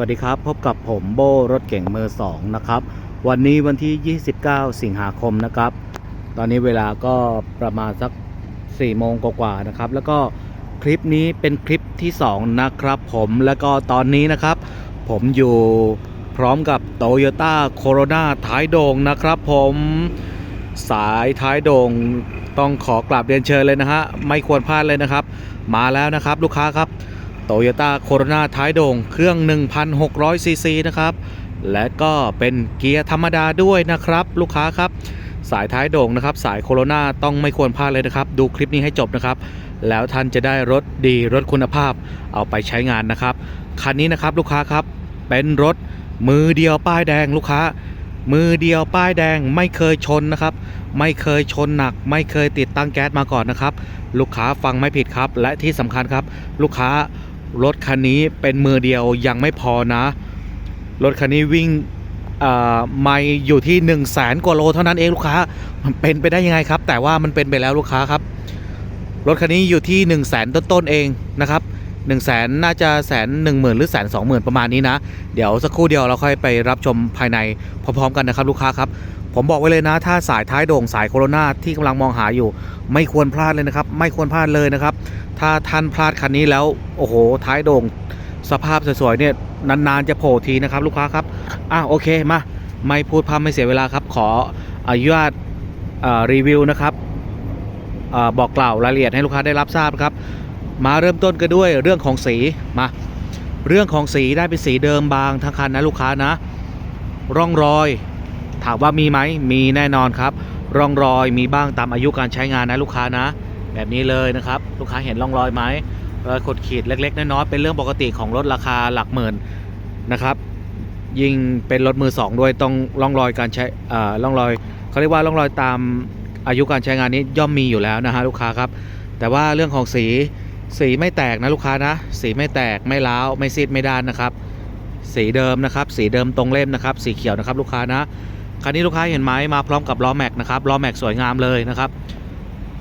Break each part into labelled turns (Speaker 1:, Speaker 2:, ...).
Speaker 1: วัสดีครับ พบกับผมโบรถเก่งมือสองนะครับ วันนี้วันที่ 29 สิงหาคมนะครับ ตอนนี้เวลาก็ประมาณสัก 4 โมงกว่าๆนะครับ แล้วก็คลิปนี้เป็นคลิปที่ 2 นะครับผมแล้วก็ตอนนี้นะครับ ผมอยู่พร้อมกับ Toyota Corona ท้ายโด่งนะครับผมสายท้ายโด่งต้องขอกราบเรียนเชิญเลยนะฮะไม่ควรพลาดเลยนะครับ มาแล้วนะครับลูกค้าครับ โตโยต้าโคโรนาท้ายโด่งเครื่อง 1,600 ซีซีนะครับ และก็เป็นเกียร์ธรรมดาด้วยนะครับ ลูกค้าครับ สายท้ายโด่งนะครับ สายโคโรนาต้องไม่ควรพลาดเลยนะครับ ดูคลิปนี้ให้จบนะครับ แล้วท่านจะได้รถดีรถคุณภาพเอาไปใช้งานนะครับ คันนี้นะครับลูกค้าครับ เป็นรถมือเดียวป้ายแดงลูกค้า มือเดียวป้ายแดงไม่เคยชนนะครับ ไม่เคยชนหนัก ไม่เคยติดตั้งแก๊สมาก่อนนะครับ ลูกค้าฟังไม่ผิดครับ และที่สำคัญครับ ลูกค้า รถคันนี้เป็นมือเดียวยังไม่พอนะ รถคันนี้วิ่งไม่อยู่ที่1นึ่งแสนกว่าโลเท่านั้นเองลูกค้า มันเป็นไปได้ยังไงครับ แต่ว่ามันเป็นไปแล้วลูกค้าครับ รถคันนี้อยู่ที่1นึ่งแสนต้นๆเองนะครับ 1นึ่งแสนน่าจะแสนหนึ่งหมื่นหรือแสนสองหมื่นประมาณนี้นะ เดี๋ยวสักครู่เดียวเราค่อยไปรับชมภายในพร้อมๆกันนะครับลูกค้าครับ ผมบอกไว้เลยนะ ถ้าสายท้ายโด่งสายโคโรนาที่กำลังมองหาอยู่ ไม่ควรพลาดเลยนะครับ ไม่ควรพลาดเลยนะครับ ถ้าท่านพลาดคันนี้แล้วโอ้โห ท้ายโด่งสภาพสวยๆเนี่ยนานๆจะโผล่ทีนะครับลูกค้าครับอะโอเคมาไม่พูดพร่ำไม่เสียเวลาครับ ขออนุญาตรีวิวนะครับอบอกกล่าวรายละเอียดให้ลูกค้าได้รับทราบครับ มาเริ่มต้นกันด้วยเรื่องของสีมาเรื่องของสีได้เป็นสีเดิมบางทั้งคันนะลูกค้านะ ร่องรอย ถามว่ามีไหมมีแน่นอนครับ ร่องรอยมีบ้างตามอายุการใช้งานนะลูกค้านะ แบบนี้เลยนะครับ ลูกค้าเห็นร่องรอยไหมรอยขดขีดเล็กๆน้อยๆเป็นเรื่องปกติของรถราคาหลักหมื่นนะครับยิ่งเป็นรถมือสองด้วยต้องร่องรอยการใช้อ่าร่องรอยเขาเรียกว่าร่องรอยตามอายุการใช้งานนี้ย่อมมีอยู่แล้วนะฮะลูกค้าครับ แต่ว่าเรื่องของสี สีไม่แตกนะลูกค้านะ สีไม่แตกไม่ร้าวไม่ซีดไม่ด้านนะครับ สีเดิมนะครับ สีเดิมตรงเล่มนะครับ สีเขียวนะครับลูกค้านะคันนี้ลูกค้าเห็นไหมมาพร้อมกับล้อแม็กนะครับล้อแม็กสวยงามเลยนะครับ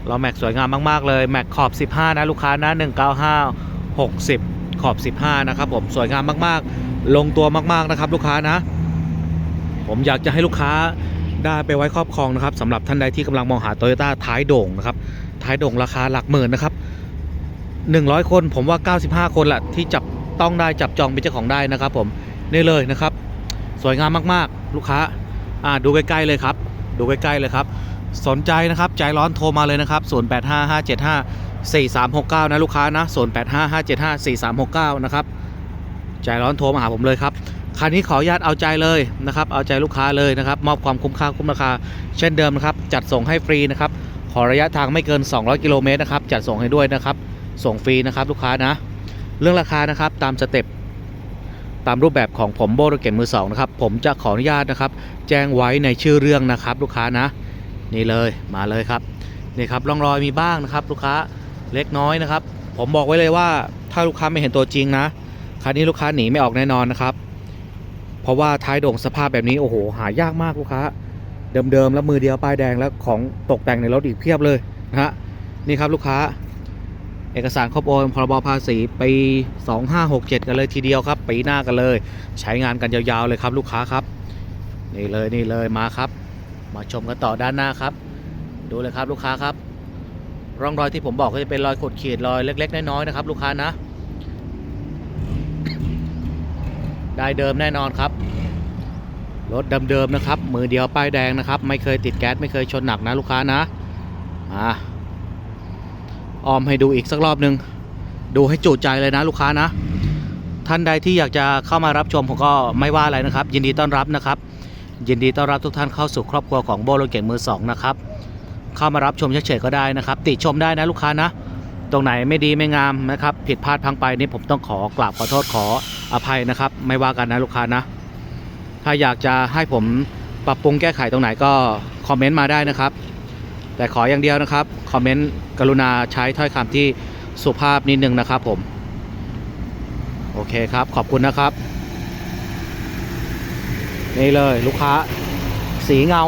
Speaker 1: ล้อแม็กสวยงามมากๆเลยแม็กขอบ 15 นะลูกค้านะ 195 60 ขอบ 15 นะครับผมสวยงามมากๆ ลงตัวมากๆนะครับลูกค้านะ ผมอยากจะให้ลูกค้าได้ไปไว้ครอบครองนะครับสำหรับท่านใดที่กำลังมองหาโตโยต้าท้ายโด่งนะครับท้ายโด่งราคาหลักหมื่นนะครับ 100 คนผมว่า 95 คนแหละที่จับต้องได้จับจองเป็นเจ้าของได้นะครับ ผมนี่เลยนะครับ สวยงามมากๆ ลูกค้าอ่าดูใกล้ๆเลยครับ ดูใกล้ๆเลยครับ สนใจนะครับใจร้อนโทรมาเลยนะครับ 0855754369 นะลูกค้านะ 0855754369 นะครับใจร้อนโทรมาหาผมเลยครับคันนี้ขออนุญาตเอาใจเลยนะครับ เอาใจลูกค้าเลยนะครับ มอบความคุ้มค่าคุ้มราคา เช่นเดิมนะครับ จัดส่งให้ฟรีนะครับ ขอระยะทางไม่เกิน 200 กิโลเมตรนะครับ จัดส่งให้ด้วยนะครับ ส่งฟรีนะครับลูกค้านะ เรื่องราคานะครับตามสเต็ปตามรูปแบบของผมโบรเก่งมือสองนะครับผมจะขออนุญาตนะครับ แจ้งไว้ในชื่อเรื่องนะครับ ลูกค้านะ นี่เลยมาเลยครับนี่ครับร่องรอยมีบ้างนะครับ ลูกค้าเล็กน้อยนะครับ ผมบอกไว้เลยว่าถ้าลูกค้าไม่เห็นตัวจริงนะคันนี้ลูกค้าหนีไม่ออกแน่นอนนะครับ เพราะว่าท้ายโด่งสภาพแบบนี้โอ้โหหายากมากลูกค้า เดิมๆแล้วมือเดียวป้ายแดงแล้วของตกแต่งในรถอีกเพียบเลยนะฮะนี่ครับลูกค้า เอกสารครบโอนพรบภาษีปี 2567 กันเลยทีเดียวครับ ปีหน้ากันเลย ใช้งานกันยาวๆเลยครับลูกค้าครับ นี่เลยนี่เลยมาครับ มาชมกันต่อด้านหน้าครับ ดูเลยครับลูกค้าครับ ร่องรอยที่ผมบอกก็จะเป็นรอยขดขีดรอยเล็ก ๆ น้อยๆนะครับ ลูกค้านะ ได้เดิมแน่นอนครับรถเดิมๆนะครับ มือเดียวป้ายแดงนะครับ ไม่เคยติดแก๊สไม่เคยชนหนักนะลูกค้านะมา ออมให้ดูอีกสักรอบหนึ่งดูให้จุใจเลยนะลูกค้านะ ท่านใดที่อยากจะเข้ามารับชมผมก็ไม่ว่าอะไรนะครับ ยินดีต้อนรับนะครับ ยินดีต้อนรับทุกท่านเข้าสู่ครอบครัวของโบโลเก่งมือสองนะครับเข้ามารับชมเฉยๆก็ได้นะครับ ติชมได้นะลูกค้านะ ตรงไหนไม่ดีไม่งามนะครับ ผิดพลาดพังไปนี่ผมต้องขอกราบขอโทษขออภัยนะครับ ไม่ว่ากันนะลูกค้านะ ถ้าอยากจะให้ผมปรับปรุงแก้ไขตรงไหนก็คอมเมนต์มาได้นะครับ แต่ขออย่างเดียวนะครับ คอมเมนต์กรุณาใช้ถ้อยคำที่สุภาพนิดนึงนะครับผม โอเคครับ ขอบคุณนะครับ นี่เลยลูกค้า สีเงา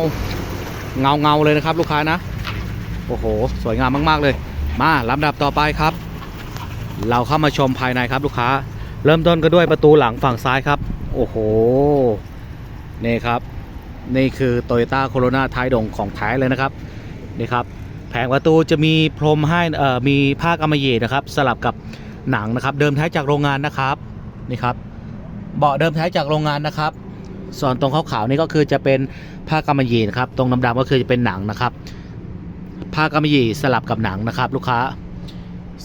Speaker 1: เงาเงาเลยนะครับ ลูกค้านะ โอ้โห สวยงามมาก ๆ เลย มาลำดับต่อไปครับ เราเข้ามาชมภายในครับลูกค้า เริ่มต้นก็ด้วยประตูหลังฝั่งซ้ายครับ โอ้โห นี่ครับ นี่คือ Toyota Corona ท้ายดงของแท้เลยนะครับ นี่ครับแผงประตูจะมีพรมให้เอ่อมีผ้ากำมะหยี่นะครับ สลับกับหนังนะครับ เดิมแท้จากโรงงานนะครับนี่ครับเบาะเดิมแท้จากโรงงานนะครับ ส่วนตรงขาวๆนี่ก็คือจะเป็นผ้ากำมะหยี่นะครับ ตรงดำๆก็คือจะเป็นหนังนะครับ ผ้ากำมะหยี่สลับกับหนังนะครับ ลูกค้า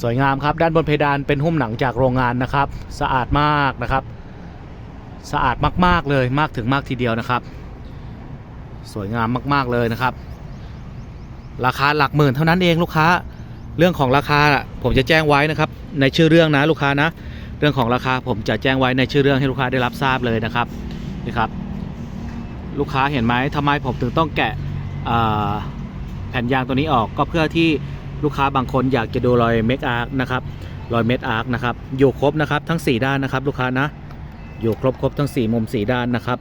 Speaker 1: สวยงามครับ ด้านบนเพดานเป็นหุ้มหนังจากโรงงานนะครับ สะอาดมากนะครับ สะอาดมากๆเลยมากถึงมากทีเดียวนะครับ สวยงามมากๆเลยนะครับ ราคาหลักหมื่นเท่านั้นเองลูกค้า เรื่องของราคาผมจะแจ้งไว้นะครับ ในชื่อเรื่องนะลูกค้านะ เรื่องของราคาผมจะแจ้งไว้ในชื่อเรื่องให้ลูกค้าได้รับทราบเลยนะครับนี่ครับ ลูกค้าเห็นไหมทำไมผมถึงต้องแกะแผ่นยางตัวนี้ออกก็เพื่อที่ลูกค้าบางคนอยากจะดูรอยเมกอาร์คนะครับรอยเม็ดอาร์คนะครับอยู่ครบนะครับทั้ง 4 ด้านนะครับ ลูกค้านะอยู่ครบครบทั้ง 4 มุม 4 ด้านนะครับ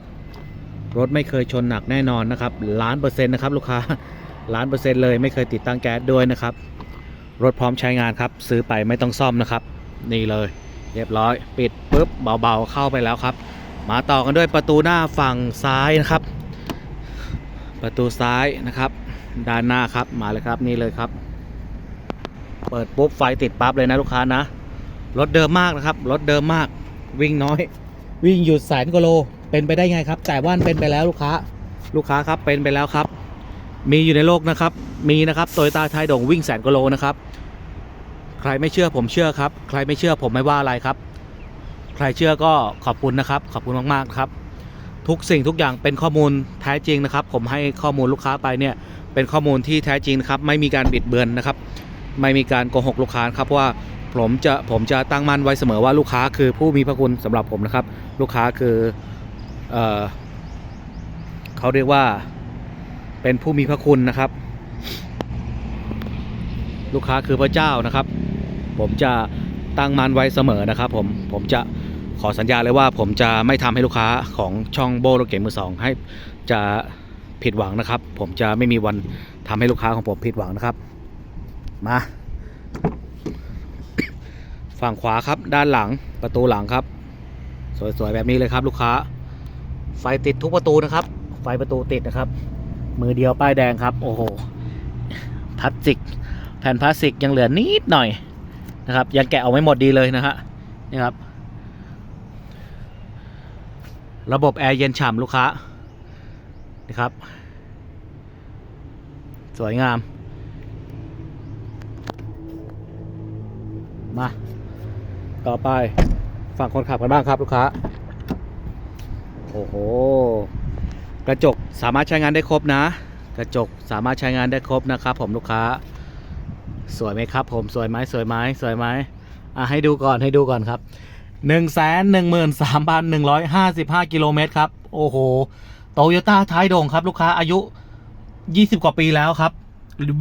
Speaker 1: รถไม่เคยชนหนักแน่นอนนะครับล้านเปอร์เซ็นต์นะครับลูกค้า ล้านเปอร์เซ็นต์เลยไม่เคยติดตั้งแก๊สด้วยนะครับ รถพร้อมใช้งานครับ ซื้อไปไม่ต้องซ่อมนะครับ นี่เลย เรียบร้อย ปิดปุ๊บเบาๆเข้าไปแล้วครับ มาต่อกันด้วยประตูหน้าฝั่งซ้ายนะครับ ประตูซ้ายนะครับ ด้านหน้าครับมาเลยครับนี่เลยครับ เปิดปุ๊บไฟติดปั๊บเลยนะลูกค้านะรถเดิมมากนะครับรถเดิมมากวิ่งน้อย วิ่งหยุดแสนกว่าโลเป็นไปได้ไงครับแต่ว่านเป็นไปแล้วลูกค้า ลูกค้าครับเป็นไปแล้วครับ มีอยู่ในโลกนะครับ มีนะครับโตโยต้าไทยดงวิ่งแสนกโลนะครับ ใครไม่เชื่อผมเชื่อครับ ใครไม่เชื่อผมไม่ว่าอะไรครับ ใครเชื่อก็ขอบคุณนะครับ ขอบคุณมากๆครับ ทุกสิ่งทุกอย่างเป็นข้อมูลแท้จริงนะครับ ผมให้ข้อมูลลูกค้าไปเนี่ยเป็นข้อมูลที่แท้จริงครับ ไม่มีการบิดเบือนนะครับ ไม่มีการโกหกลูกค้าครับเพราะว่าผมจะผมจะตั้งมั่นไว้เสมอว่าลูกค้าคือผู้มีพระคุณสำหรับผมนะครับ ลูกค้าคือเออเขาเรียกว่า เป็นผู้มีพระคุณนะครับ ลูกค้าคือพระเจ้านะครับ ผมจะตั้งมั่นไว้เสมอนะครับ ผมผมจะขอสัญญาเลยว่าผมจะไม่ทำให้ลูกค้าของช่องโบรถเกมือสองให้จะผิดหวังนะครับ ผมจะไม่มีวันทำให้ลูกค้าของผมผิดหวังนะครับ มาฝั่งขวาครับด้านหลังประตูหลังครับ สวยๆแบบนี้เลยครับ ลูกค้า ไฟติดทุกประตูนะครับ ไฟประตูติดนะครับ มือเดียวป้ายแดงครับ โอ้โหพลาสติก แผ่นพลาสติกยังเหลือนิดหน่อยนะครับ ยังแกะออกไม่หมดดีเลยนะฮะนี่ครับ ระบบแอร์เย็นฉ่ำลูกค้านี่ครับ สวยงาม มา ต่อไปฝั่งคนขับกันบ้างครับลูกค้า โอ้โห กระจกสามารถใช้งานได้ครบนะ กระจกสามารถใช้งานได้ครบนะครับ ผมลูกค้า สวยไหมครับ ผมสวยไหมสวยไหมสวยไหมอะให้ดูก่อนให้ดูก่อนครับ1นึ่งแสนหนึ่งหมื่นสามพันหนึ่งร้อยห้าสิบห้ากิโลเมตรครับ โอ้โหโตโยต้าท้ายโด่งครับ ลูกค้าอายุ 20 กว่าปีแล้วครับ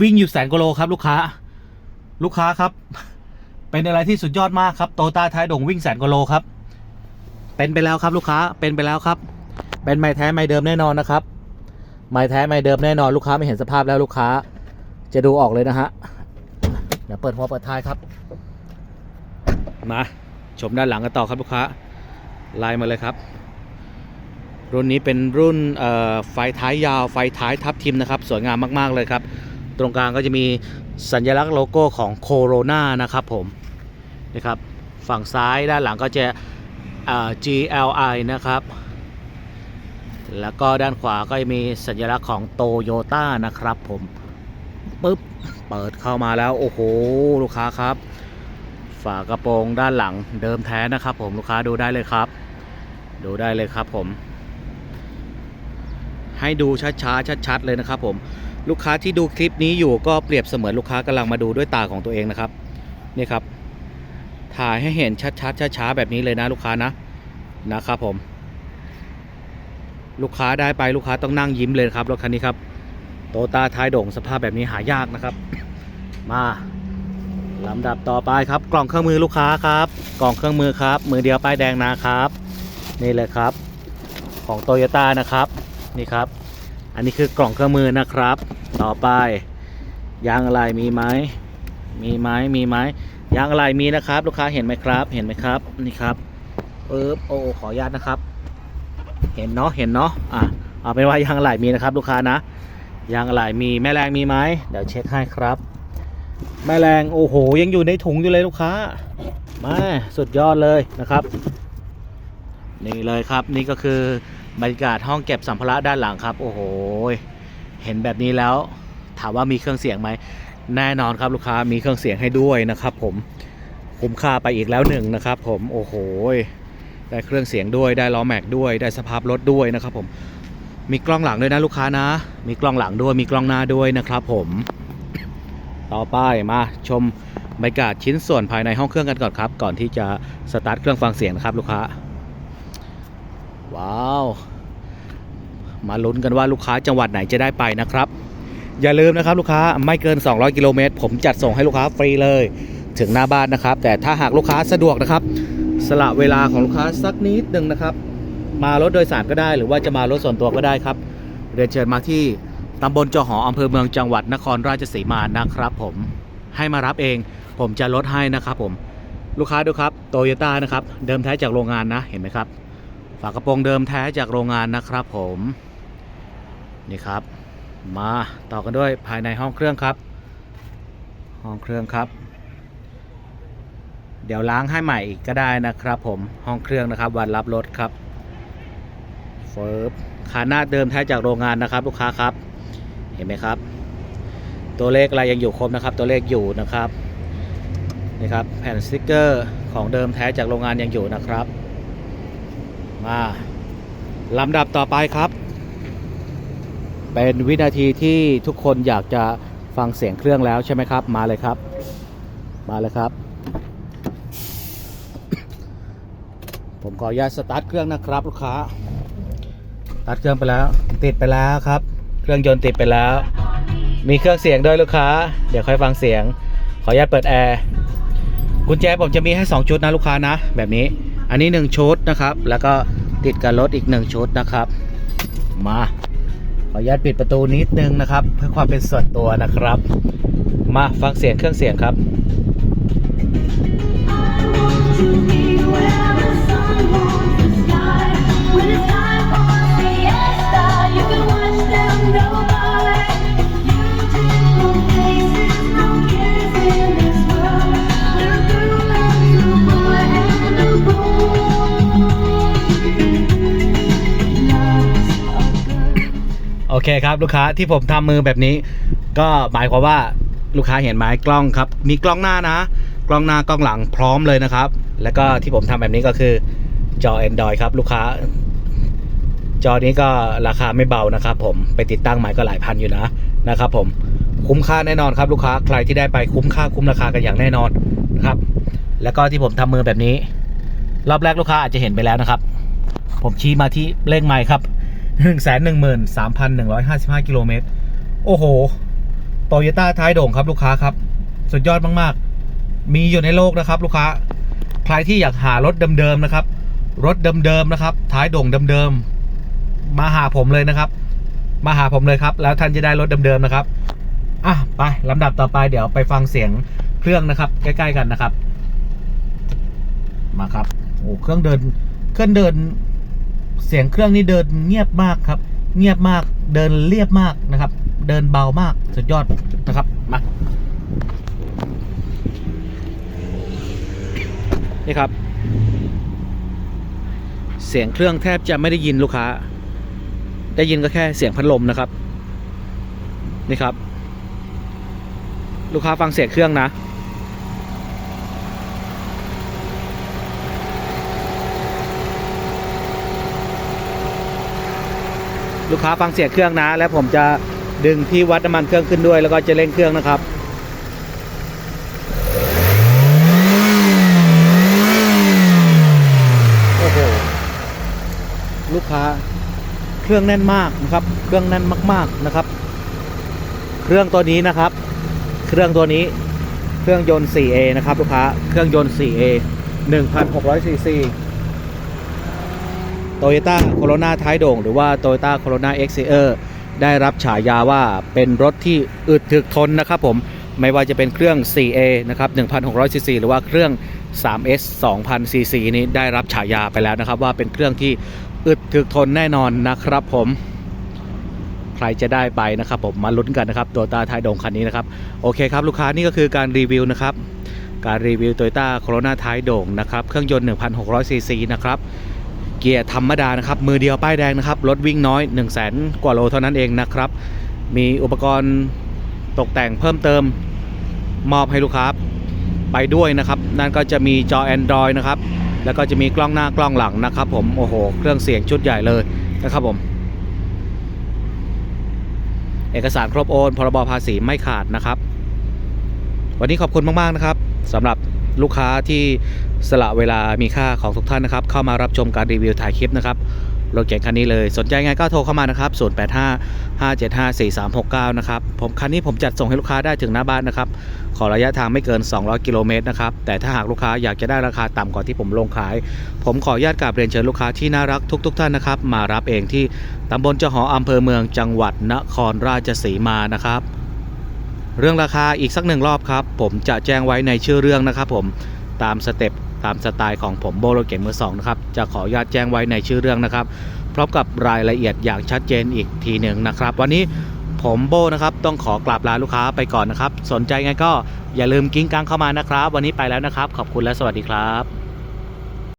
Speaker 1: วิ่งอยู่แสนกิโลครับ ลูกค้า ลูกค้าครับ เป็นอะไรที่สุดยอดมากครับโตโยต้าท้ายโด่งวิ่งแสนกว่าโลครับ เป็นไปแล้วครับลูกค้าเป็นไปแล้วครับ เป็นไม้แท้ไม้เดิมแน่นอนนะครับไม้แท้ไม้เดิมแน่นอนลูกค้าไม่เห็นสภาพแล้วลูกค้า จะดูออกเลยนะฮะเดี๋ยวเปิดหัวเปิดท้ายครับ มาชมด้านหลังกันต่อครับลูกค้าไล่มาเลยครับ รุ่นนี้เป็นรุ่นไฟท้ายยาวไฟท้ายทับทิมนะครับ สวยงามมาก ๆ เลยครับ ตรงกลางก็จะมีสัญลักษณ์โลโก้ของโคโรนานะครับผมนะครับ ฝั่งซ้ายด้านหลังก็จะ GLI นะครับ แล้วก็ด้านขวาก็จะมีสัญลักษณ์ของโตโยต้านะครับผมปึ๊บเปิดเข้ามาแล้วโอ้โหลูกค้าครับ ฝากระโปรงด้านหลังเดิมแท้นะครับ ผมลูกค้าดูได้เลยครับ ดูได้เลยครับผม ให้ดูช้าๆชัดๆเลยนะครับ ผมลูกค้าที่ดูคลิปนี้อยู่ก็เปรียบเสมือนลูกค้ากำลังมาดูด้วยตาของตัวเองนะครับนี่ครับถ่ายให้เห็นชัดๆช้าๆแบบนี้เลยนะลูกค้านะนะครับผม ลูกค้าได้ไปลูกค้าต้องนั่งยิ้มเลยครับรถคันนี้ครับโตตาท้ายโด่งสภาพแบบนี้หายากนะครับ มาลำดับต่อไปครับ กล่องเครื่องมือลูกค้าครับ กล่องเครื่องมือครับ มือเดียวป้ายแดงนะครับ นี่เลยครับ ของโตโยต้านะครับนี่ครับ อันนี้คือกล่องเครื่องมือนะครับ ต่อไปยางอะไรมีไหมมีไหมมีไหมยางอะไรมีนะครับ ลูกค้าเห็นไหมครับ เห็นไหมครับนี่ครับปึ๊บโอ้ขออนุญาตนะครับ เห็นเนาะเห็นเนาะอะเอาเป็นว่ายางอะไหล่มีนะครับ ลูกค้านะยางอะไหล่มีแม่แรงมีไหมเดี๋ยวเช็คให้ครับ แม่แรงโอ้โหยังอยู่ในถุงอยู่เลยลูกค้ามาสุดยอดเลยนะครับนี่เลยครับนี่ก็คือบรรยากาศห้องเก็บสัมภาระด้านหลังครับ โอ้โห เห็นแบบนี้แล้วถามว่ามีเครื่องเสียงไหมแน่นอนครับลูกค้ามีเครื่องเสียงให้ด้วยนะครับ ผมคุ้มค่าไปอีกแล้วหนึ่งนะครับ ผมโอ้โห ได้เครื่องเสียงด้วยได้ล้อแม็กด้วยได้สภาพรถด้วยนะครับผมมีกล้องหลังด้วยนะลูกค้านะ มีกล้องหลังด้วยมีกล้องหน้าด้วยนะครับผม ต่อไปมาชมบรรยากาศชิ้นส่วนภายในห้องเครื่องกันก่อนครับ ก่อนที่จะสตาร์ทเครื่องฟังเสียงนะครับลูกค้า ว้าว มาลุ้นกันว่าลูกค้าจังหวัดไหนจะได้ไปนะครับ อย่าลืมนะครับลูกค้าไม่เกิน 200 กิโลเมตรผมจัดส่งให้ลูกค้าฟรีเลย ถึงหน้าบ้านนะครับ แต่ถ้าหากลูกค้าสะดวกนะครับ สละเวลาของลูกค้าสักนิดหนึ่งนะครับ มารถโดยสารก็ได้ หรือว่าจะมารถส่วนตัวก็ได้ครับ เรียนเชิญมาที่ตำบลจอหออำเภอเมืองจังหวัดนครราชสีมานะครับผมให้มารับเอง ผมจะลดให้นะครับผมลูกค้าดูครับโตโยต้านะครับ เดิมแท้จากโรงงานนะเห็นไหมครับ ฝากระโปรงเดิมแท้จากโรงงานนะครับผมนี่ครับ มาต่อกันด้วยภายในห้องเครื่องครับ ห้องเครื่องครับ เดี๋ยวล้างให้ใหม่อีกก็ได้นะครับ ผมห้องเครื่องนะครับ วันรับรถครับเฟิร์บขาหน้าเดิมแท้จากโรงงานนะครับ ลูกค้าครับ เห็นไหมครับ ตัวเลขอะไรยังอยู่ครบนะครับ ตัวเลขอยู่นะครับนี่ครับแผ่นสติกเกอร์ของเดิมแท้จากโรงงานยังอยู่นะครับ มาลำดับต่อไปครับ เป็นวินาทีที่ทุกคนอยากจะฟังเสียงเครื่องแล้วใช่ไหมครับ มาเลยครับ มาเลยครับ ผมขออนุญาตสตาร์ทเครื่องนะครับลูกค้าสตาร์ทเครื่องไปแล้ว ติดไปแล้วครับ เครื่องยนต์ติดไปแล้ว มีเครื่องเสียงด้วยลูกค้า เดี๋ยวค่อยฟังเสียง ขออนุญาตเปิดแอร์กุญแจผมจะมีให้ 2 ชุดนะลูกค้านะ แบบนี้ อันนี้ 1 ชุดนะครับ แล้วก็ติดกับรถอีก 1 ชุดนะครับ มา ขออนุญาตปิดประตูนิดนึงนะครับ เพื่อความเป็นส่วนตัวนะครับ มาฟังเสียงเครื่องเสียงครับ โอเคครับลูกค้าที่ผมทำมือแบบนี้ ก็หมายความว่าลูกค้าเห็นไหมกล้องครับ มีกล้องหน้านะ กล้องหน้ากล้องหลังพร้อมเลยนะครับ แล้วก็ที่ผมทำแบบนี้ก็คือจอ Android ครับ ลูกค้า จอนี้ก็ราคาไม่เบานะครับ ผมไปติดตั้งใหม่ก็หลายพันอยู่นะนะครับ ผมคุ้มค่าแน่นอนครับ ลูกค้าใครที่ได้ไปคุ้มค่าคุ้มราคากันอย่างแน่นอนนะครับ แล้วก็ที่ผมทำมือแบบนี้ รอบแรกลูกค้าอาจจะเห็นไปแล้วนะครับ ผมชี้มาที่เลขไมค์ครับ หนึ่งแสนหนึ่งหมื่นสามพันหนึ่งร้อยห้าสิบห้ากิโลเมตร โอ้โห โตโยต้าท้ายโด่งครับลูกค้าครับ สุดยอดมากๆ มีอยู่ในโลกนะครับ ลูกค้า ใครที่อยากหารถเดิมๆนะครับ รถเดิมๆนะครับ ท้ายโด่งเดิมๆ มาหาผมเลยนะครับ มาหาผมเลยครับ แล้วท่านจะได้รถเดิมๆนะครับ อะ ไปลำดับต่อไปเดี๋ยวไปฟังเสียงเครื่องนะครับ ใกล้ ๆ กันนะครับ มาครับ โอ้ เครื่องเดิน เครื่องเดิน เสียงเครื่องนี่เดินเงียบมากครับ เงียบมากเดินเรียบมากนะครับ เดินเบามากสุดยอดนะครับมานี่ครับ เสียงเครื่องแทบจะไม่ได้ยินลูกค้า ได้ยินก็แค่เสียงพัดลมนะครับ นี่ครับ ลูกค้าฟังเสียงเครื่องนะ ลูกค้าฟังเสียงเครื่องนะ แล้วผมจะดึงที่วัดน้ำมันเครื่องขึ้นด้วย แล้วก็จะเร่งเครื่องนะครับโอ้โหลูกค้าเครื่องแน่นมากนะครับ เครื่องแน่นมาก ๆนะครับ เครื่องตัวนี้นะครับ เครื่องตัวนี้เครื่องยนต์ 4A นะครับลูกค้า เครื่องยนต์ 4A 1,600ซีซี โตโยต้าโคโรนาท้ายโด่ง หรือว่าโตโยต้าโคโรนาเอ็กซ์เอร์ได้รับฉายาว่าเป็นรถที่อึดถึกทนนะครับผมไม่ว่าจะเป็นเครื่อง 4A นะครับ 1,600ซีซีหรือว่าเครื่อง 3S 2000 cc นี้ได้รับฉายาไปแล้วนะครับ ว่าเป็นเครื่องที่อึดถึกทนแน่นอนนะครับผมใครจะได้ไปนะครับผมมาลุ้นกันนะครับตัวตาท้ายโดงคันนี้นะครับ โอเคครับ ลูกค้านี่ก็คือการรีวิวนะครับ การรีวิว Toyota Corona ท้ายโด่งนะครับ เครื่องยนต์ 1,600ซีซีนะครับ เกียร์ธรรมดานะครับ มือเดียวป้ายแดงนะครับ รถวิ่งน้อย 1 0 0 0 0แกว่าโลเท่านั้นเองนะครับ มีอุปกรณ์ตกแต่งเพิ่มเติมมอบให้ลูกค้าไปด้วยนะครับ นั่นก็จะมีจอ Android นะครับ แล้วก็จะมีกล้องหน้ากล้องหลังนะครับ ผม โอ้โห เครื่องเสียงชุดใหญ่เลยนะครับผม เอกสารครบโอน พรบภาษีไม่ขาดนะครับ วันนี้ขอบคุณมาก ๆ นะครับสำหรับ ลูกค้าที่สละเวลามีค่าของทุกท่านนะครับ เข้ามารับชมการรีวิวถ่ายคลิปนะครับรถเก๋งคันนี้เลยสนใจไงก็โทรเข้ามานะครับ 085 575 4369 นะครับ ผมคันนี้ผมจัดส่งให้ลูกค้าได้ถึงหน้าบ้านนะครับ ขอระยะทางไม่เกิน 200 กิโลเมตรนะครับ แต่ถ้าหากลูกค้าอยากจะได้ราคาต่ำกว่าที่ผมลงขาย ผมขออนุญาตกราบเรียนเชิญลูกค้าที่น่ารักทุก ๆท่านนะครับ มารับเองที่ตำบลเจาหออำเภอเมืองจังหวัดนครราชสีมานะครับ เรื่องราคาอีกสักหนึ่งรอบครับ ผมจะแจ้งไว้ในชื่อเรื่องนะครับผมตามสเต็ปตามสไตล์ของผมโบโลเกมมือสองนะครับจะขออนุญาตแจ้งไว้ในชื่อเรื่องนะครับ พร้อมกับรายละเอียดอย่างชัดเจนอีกทีหนึ่งนะครับ วันนี้ผมโบนะครับต้องขอกราบลาลูกค้าไปก่อนนะครับ สนใจไงก็อย่าลืมกิ้งกังเข้ามานะครับ วันนี้ไปแล้วนะครับ ขอบคุณและสวัสดีครับ